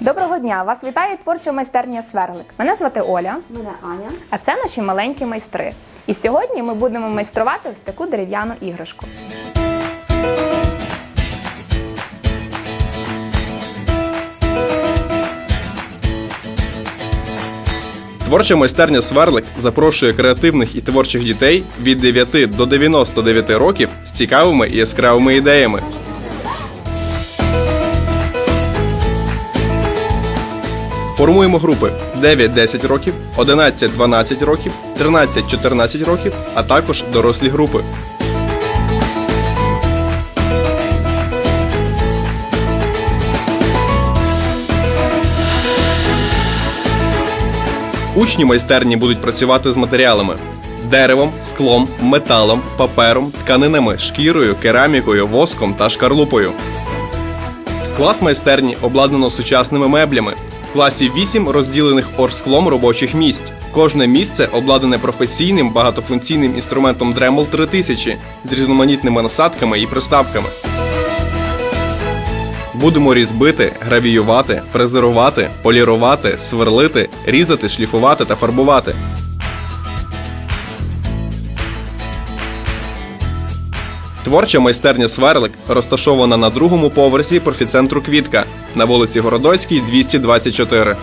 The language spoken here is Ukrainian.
Доброго дня! Вас вітає творча майстерня Сверлик. Мене звати Оля, Мене Аня. а це наші маленькі майстри. І сьогодні ми будемо майструвати ось таку дерев'яну іграшку. Творча майстерня Сверлик запрошує креативних і творчих дітей від 9 до 99 років з цікавими і яскравими ідеями. Формуємо групи 9-10 років, 11-12 років, 13-14 років, а також дорослі групи. Учні майстерні будуть працювати з матеріалами: деревом, склом, металом, папером, тканинами, шкірою, керамікою, воском та шкарлупою. Клас майстерні обладнано сучасними меблями. В класі 8 розділених орсклом робочих місць. Кожне місце обладнане професійним багатофункційним інструментом Dremel 3000 з різноманітними насадками і приставками. Будемо різьбити, гравіювати, фрезерувати, полірувати, сверлити, різати, шліфувати та фарбувати. Творча майстерня Сверлик розташована на другому поверсі профіцентру Квітка на вулиці Городоцькій, 224.